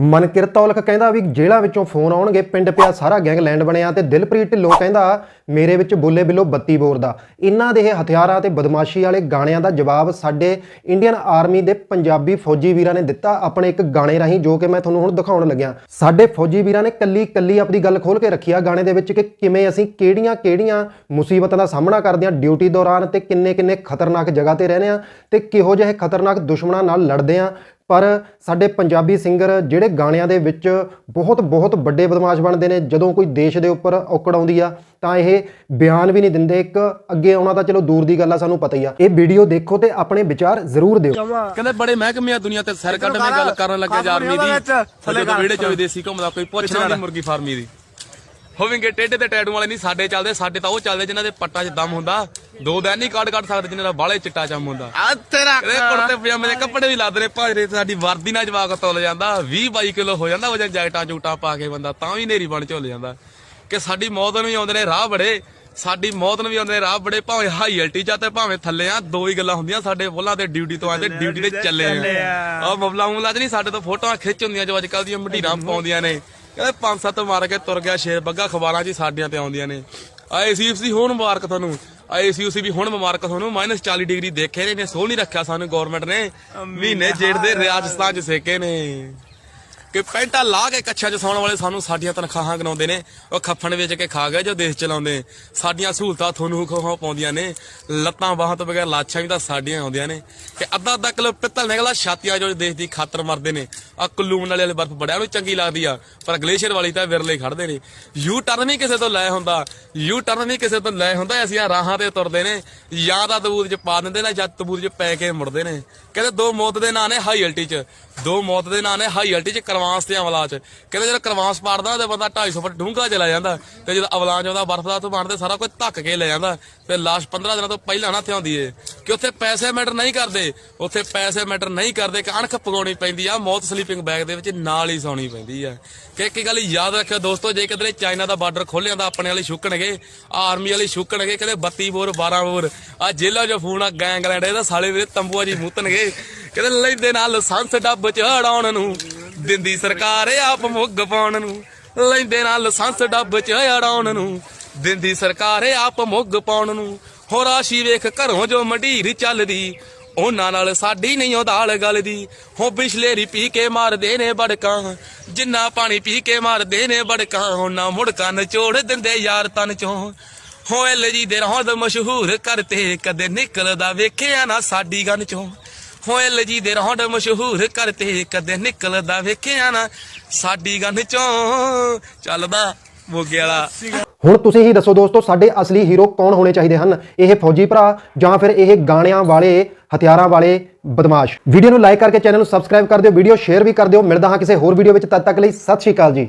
ਮਨਕਿਰਤ ਔਲਖ ਕਹਿੰਦਾ ਵੀ ਜੇਲ੍ਹਾਂ ਵਿੱਚੋਂ ਫੋਨ ਆਉਣਗੇ, ਪਿੰਡ ਪਿਆ ਸਾਰਾ ਗੈਂਗਲੈਂਡ ਬਣਿਆ ਤੇ ਦਿਲਪ੍ਰੀਤ ਢਿੱਲੋਂ ਕਹਿੰਦਾ, ਮੇਰੇ ਵਿੱਚ ਬੋਲੇ ਬਿੱਲੋ ਬੱਤੀ ਬੋਰ ਦਾ। ਇਹਨਾਂ ਦੇ ਇਹ ਹਥਿਆਰਾਂ ਤੇ ਬਦਮਾਸ਼ੀ ਵਾਲੇ ਗਾਣਿਆਂ ਦਾ ਜਵਾਬ ਸਾਡੇ ਇੰਡੀਅਨ ਆਰਮੀ ਦੇ ਪੰਜਾਬੀ ਫੌਜੀ ਵੀਰਾਂ ਨੇ ਦਿੱਤਾ ਆਪਣੇ ਇੱਕ ਗਾਣੇ ਰਾਹੀਂ, ਜੋ ਕਿ ਮੈਂ ਤੁਹਾਨੂੰ ਹੁਣ ਦਿਖਾਉਣ ਲੱਗਿਆ। ਸਾਡੇ ਫੌਜੀ ਵੀਰਾਂ ਨੇ ਕੱਲੀ ਕੱਲੀ ਆਪਣੀ ਗੱਲ ਖੋਲ ਕੇ ਰੱਖੀ ਆ ਗਾਣੇ ਦੇ ਵਿੱਚ ਕਿ ਕਿਵੇਂ ਅਸੀਂ ਕਿਹੜੀਆਂ ਕਿਹੜੀਆਂ ਮੁਸੀਬਤਾਂ ਦਾ ਸਾਹਮਣਾ ਕਰਦੇ ਹਾਂ, ਡਿਊਟੀ ਦੌਰਾਨ ਤੇ ਕਿੰਨੇ ਕਿੰਨੇ ਖਤਰਨਾਕ ਜਗ੍ਹਾ ਤੇ ਰਹਿੰਦੇ ਆ ਤੇ ਕਿਹੋ ਜਿਹੇ ਖਤਰਨਾਕ ਦੁਸ਼ਮਣਾਂ ਨਾਲ ਲੜਦੇ ਆ ਪਰ ਸਾਡੇ ਪੰਜਾਬੀ ਸਿੰਗਰ ਜਿਹੜੇ ਗਾਣਿਆਂ ਦੇ ਵਿੱਚ ਬਹੁਤ ਬਹੁਤ ਵੱਡੇ ਬਦਮਾਸ਼ ਬਣਦੇ ਨੇ ਜਦੋਂ ਕੋਈ ਦੇਸ਼ ਦੇ ਉੱਪਰ ਔਕੜ ਆਉਂਦੀ ਆ ਤਾਂ ਇਹ ਬਿਆਨ ਵੀ ਨਹੀਂ ਦਿੰਦੇ। ਇੱਕ ਅੱਗੇ ਆਉਣਾ ਤਾਂ ਚਲੋ ਦੂਰ ਦੀ ਗੱਲ ਆ ਸਾਨੂੰ ਪਤਾ ਹੀ ਆ। ਇਹ ਵੀਡੀਓ ਦੇਖੋ ਤੇ ਆਪਣੇ ਵਿਚਾਰ ਜ਼ਰੂਰ ਦਿਓ। ਕਹਿੰਦੇ ਬੜੇ ਮਹਿਕਮੇ ਆ ਦੁਨੀਆ ਤੇ ਸਿਰ ਕੱਢ ਮੈਂ ਗੱਲ ਕਰਨ ਲੱਗਿਆ ਜਾ ਆਰਮੀ ਦੀ। ਥੱਲੇ ਵਿਹੜੇ ਚ ਵੀ ਦੇਸੀ ਘੁੰਮਦਾ ਕੋਈ ਪੁੱਛਣਾ ਨਹੀਂ ਮੁਰਗੀ ਫਾਰਮੀ ਦੀ। ਹੋਵੇਂਗੇ ਟੇਡੇ ਤੇ ਟੈਟੂ ਵਾਲੇ ਨਹੀਂ ਸਾਡੇ ਚੱਲਦੇ ਸਾਡੇ ਤਾਂ ਉਹ ਚੱਲਦੇ ਜਿਨ੍ਹਾਂ ਦੇ ਪੱਟਾਂ 'ਚ ਦਮ ਹੁੰਦਾ। ਦੋ ਦਿਨ ਨਹੀਂ ਕੱਢ ਕੱਢ ਸਕਦੇ ਜਿਨ੍ਹਾਂ ਦਾ ਬਾਲੇ ਚਿੱਟਾ ਚੰਮ ਹੁੰਦਾ। ਆ ਤੇਰਾ ਇਹਦੇ ਕੁੜਤੇ ਪਜਾਮੇ ਦੇ ਕੱਪੜੇ ਵੀ ਲੱਦ ਨੇ ਭਾਜਰੇ ਤੇ ਸਾਡੀ ਵਰਦੀ ਨਾਲ ਜਵਾਕ ਤੁੱਲ ਜਾਂਦਾ 20 22 ਕਿਲੋ ਹੋ ਜਾਂਦਾ ਵਜਨ ਜੈਕਟਾਂ ਜੂਟਾਂ ਪਾ ਕੇ ਬੰਦਾ ਤਾਂ ਵੀ ਨੇਰੀ ਬਣ ਝੁੱਲ ਜਾਂਦਾ। ਕਿ ਸਾਡੀ ਮੌਤ ਨੂੰ ਵੀ ਆਉਂਦੇ ਨੇ ਰਾਹ ਬੜੇ ਸਾਡੀ ਮੌਤ ਨੂੰ ਵੀ ਆਉਂਦੇ ਨੇ ਰਾਹ ਬੜੇ ਭਾਵੇਂ ਹਾਈ ਅਲਟੀ ਚ ਤੇ ਭਾਵੇਂ ਥੱਲੇ ਆ ਦੋ ਹੀ ਗੱਲਾਂ ਹੁੰਦੀਆਂ ਸਾਡੇ ਬੁੱਲਾਂ ਤੇ ਡਿਊਟੀ ਤੋਂ ਆਏ ਤੇ ਡਿਊਟੀ ਤੇ ਚੱਲੇ ਆ। ਆ। ਮਬਲਾ ਮੁਲਾ ਨਹੀਂ ਸਾਡੇ ਤੋਂ ਫੋਟੋਆਂ ਖਿੱਚ ਹੁੰਦੀਆਂ ਜੋ ਅੱਜ ਕੱਲ ਦੀਆਂ ਮਢੀਰਾਂ ਪਾਉਂਦੀਆਂ ਨੇ। ਕਹਿੰਦੇ ਪੰਜ ਸੱਤ ਮਾਰ ਕੇ ਤੁਰ ਗਿਆ ਸ਼ੇਰ ਬੱਗਾ ਅਖਬਾਰਾਂ 'ਚ ਸਾਡੀਆਂ ਤੇ ਆਉਂਦੀਆਂ ਨੇ। ਆਈਸੀਯੂਸੀ ਹੁਣ ਮੁਬਾਰਕ ਤੁਹਾਨੂੰ। ਆਈਸੀਯੂਸੀ ਵੀ ਹੁਣ ਮੁਬਾਰਕ ਤੁਹਾਨੂੰ। -40 ਡਿਗਰੀ ਦੇਖੇ ਨੇ ਸੋਹ ਨਹੀਂ ਰੱਖਿਆ ਸਾਨੂੰ ਗਵਰਨਮੈਂਟ ਨੇ। ਮਹੀਨੇ ਜੇੜ ਦੇ ਰਾਜਸਥਾਨ 'ਚ ਸੇਕੇ ਨੇ। ਕਿ ਪੈਂਟਾ ਲਾ ਕੇ ਕੱਛਾਂ 'ਚ ਸੌਣ ਵਾਲੇ ਸਾਨੂੰ ਸਾਡੀਆਂ ਤਨਖਾਹਾਂ ਗਨਾਉਂਦੇ ਨੇ। ਉਹ ਖੱਫਣ ਵੇਚ ਕੇ ਖਾ ਗਏ ਜੋ ਦੇਸ਼ ਚਲਾਉਂਦੇ। ਸਾਡੀਆਂ ਸਹੂਲਤਾਂ ਤੁਹਾਨੂੰ ਖੋਹਾਂ ਪਾਉਂਦੀਆਂ ਨੇ। ਲੱਤਾਂ ਬਾਹਾਂ ਤੋਂ ਬਗੈਰ ਲਾਛਾਂ ਵੀ ਤਾਂ ਸਾਡੀਆਂ ਆਉਂਦੀਆਂ ਨੇ। ਕਿ ਅੱਧਾ ਅੱਧਾ ਕਿਲੋ ਪਿੱਤਲ ਨਿਕਲਾ ਛਾਤੀਆਂ ਜੋ ਦੇਸ਼ ਦੀ ਖਾਤਰ ਮਰਦੇ ਨੇ। ਆ ਕੁੱਲੂ ਮਨਾਲੀ ਵਾਲੇ ਬਰਫ਼ ਬੜਿਆਂ ਨੂੰ ਚੰਗੀ ਲੱਗਦੀ ਆ। ਪਰ ਗਲੇਸ਼ੀਅਰ ਵਾਲੀ ਤਾਂ ਵਿਰਲੇ ਖੜਦੇ ਨੇ। ਯੂ ਟਰਨ ਵੀ ਕਿਸੇ ਤੋਂ ਲੈ ਹੁੰਦਾ। ਯੂ ਟਰਨ ਵੀ ਕਿਸੇ ਤੋਂ ਲੈ ਹੁੰਦਾ। ਅਸੀਂ ਆ ਰਾਹਾਂ ਤੇ ਤੁਰਦੇ ਨੇ। ਜਾਂ ਤਾਂ ਤਬੂਤ 'ਚ ਪਾ ਦਿੰਦੇ ਨੇ ਜਾਂ ਤਬੂਤ 'ਚ ਪੈ ਕੇ ਮੁੜਦੇ ਨੇ। ਕਹਿੰਦੇ ਦੋ ਮੌਤ ਦੇ ਨਾਂ ਨੇ ਹਾਈ ਅਲਟੀ 'ਚ। ਦੋ ਮੌਤ ਦੇ ਨਾਂ ਨੇ ਹਾਈ ਅਲਟੀ 'ਚ ਕਰਵਾਂਸ ਤੇ ਅਮਲਾ 'ਚ। ਕਹਿੰਦੇ ਜਦੋਂ ਕਰਵਾਂਸ ਪਾੜਦਾ ਤੇ ਬੰਦਾ 250 ਫੁੱਟ ਡੂੰਘਾ ਚਲਾ ਜਾਂਦਾ ਤੇ ਜਦੋਂ ਅਵਲਾਂਚ ਆਉਂਦਾ, ਬਰਫ਼ ਦਾ ਤੋਂ ਬਣਦੇ ਸਾਰਾ ਕੁਝ ਧੱਕ ਕੇ ਲੈ ਜਾਂਦਾ ਤੇ ਲਾਸ਼ 15 ਦਿਨਾਂ ਤੋਂ ਪਹਿਲਾਂ ਨਾ ਥਿਆਉਂਦੀ ਏ। ਕਿ ਉੱਥੇ ਪੈਸੇ ਮੈਟਰ ਨਹੀਂ ਕਰਦੇ, ਉੱਥੇ ਪੈਸੇ ਮੈਟਰ ਨਹੀਂ ਕਰਦੇ ਕਿ ਅਣਖ ਪਗਾਉਣੀ ਪੈਂਦੀ ਆ, ਮੌਤ ਸਲੀਪਿੰਗ ਬੈਗ ਦੇ ਵਿੱਚ ਨਾਲ ਹੀ ਸੌਣੀ ਪੈਂਦੀ ਆ। ਕਿ ਇੱਕ ਗੱਲ ਯਾਦ ਰੱਖਿਓ ਦੋਸਤੋ, ਜੇ ਕਿਤੇ ਚਾਈਨਾ ਦਾ ਬਾਰਡਰ ਖੋਲਿਆ ਤਾਂ ਆਪਣੇ ਵਾਲੇ ਛੁੱਕਣਗੇ, ਆਰਮੀ ਵਾਲੇ ਛੁੱਕਣਗੇ ਕਹਿੰਦੇ 32 ਬੋਰ 12 ਬੋਰ। ਆ ਜੇਲਾ ਜੋ ਫੋਨ ਆ, ਗੈਂਗਲੈਂਡ, ਇਹਦਾ ਸਾਲੇ ਵੀਰੇ ਤੰਬੂਆ ਜੀ ਮੂਤਣਗੇ। ਕਹਿੰਦੇ ਲੈਂਦੇ ਨਾਲ ਲਾਇਸੈਂਸ ਡੱਬ ਚ ਹੜਾਉਣ ਨੂੰ। ਦਿੰਦੀ ਸਰਕਾਰ ਆਪ ਮੁੱਗ ਪਾਉਣ ਨੂੰ। ਲੈਂਦੇ ਨਾਲ ਲਾਇਸੈਂਸ ਡੱਬ ਚ ਨੂੰ। ਦਿੰਦੀ ਸਰਕਾਰ ਆਪ ਮੁੱਗ ਪਾਉਣ ਨੂੰ। ਹੋ ਰਾਸ਼ੀ ਵੇਖ ਘਰੋਂ ਜੋ ਮੰਡੀਰ ਚੱਲਦੀ, ਉਹਨਾਂ ਨਾਲ ਸਾਡੀ ਨਹੀਂ ਉਹ ਦਾਲ ਗਲਦੀ। ਹੋ ਬਿਸ਼ਲੇਰੀ ਪੀ ਕੇ ਮਾਰਦੇ ਨੇ ਬੜਕਾਂ, ਜਿੰਨਾ ਪਾਣੀ ਪੀ ਕੇ ਮਾਰਦੇ ਨੇ ਬੜਕਾਂ, ਉਹਨਾਂ ਮੁੜਕਾਂ ਨਚੋੜ ਦਿੰਦੇ ਯਾਰ ਤਨ ਚੋਂ। ਹੋ ਐਲ ਜੀ ਦੇ ਰੌਂਦ ਮਸ਼ਹੂਰ ਕਰਤੇ ਕਦੇ ਨਿਕਲਦਾ ਵੇਖਿਆ ਨਾ ਸਾਡੀ ਗਨ ਚੋਂ। ਹੋ ਜੀ ਦੇ ਰੌਂਦ ਮਸ਼ਹੂਰ ਕਰਤੇ, ਕਦੇ ਨਿਕਲਦਾ ਵੇਖਿਆ ਨਾ, ਸਾਡੀ ਗਨ ਚੋਂ ਚੱਲਦਾ ਮੋਗੇ ਵਾਲਾ। ਹੁਣ ਤੁਸੀਂ ਹੀ ਦੱਸੋ ਦੋਸਤੋ, ਸਾਡੇ ਅਸਲੀ ਹੀਰੋ ਕੌਣ ਹੋਣੇ ਚਾਹੀਦੇ ਹਨ? ਇਹ ਫੌਜੀ ਭਰਾ ਜਾਂ ਫਿਰ ਇਹ ਗਾਣਿਆਂ ਵਾਲੇ, ਹਥਿਆਰਾਂ ਵਾਲੇ ਬਦਮਾਸ਼? ਵੀਡੀਓ ਨੂੰ ਲਾਈਕ ਕਰਕੇ ਚੈਨਲ ਨੂੰ ਸਬਸਕ੍ਰਾਈਬ ਕਰ ਦਿਓ, ਵੀਡੀਓ ਸ਼ੇਅਰ ਵੀ ਕਰ ਦਿਓ। ਮਿਲਦਾ ਹਾਂ ਕਿਸੇ ਹੋਰ ਵੀਡੀਓ ਵਿੱਚ, ਤਦ ਤੱਕ ਲਈ ਸਤਿ ਸ਼੍ਰੀ ਅਕਾਲ ਜੀ।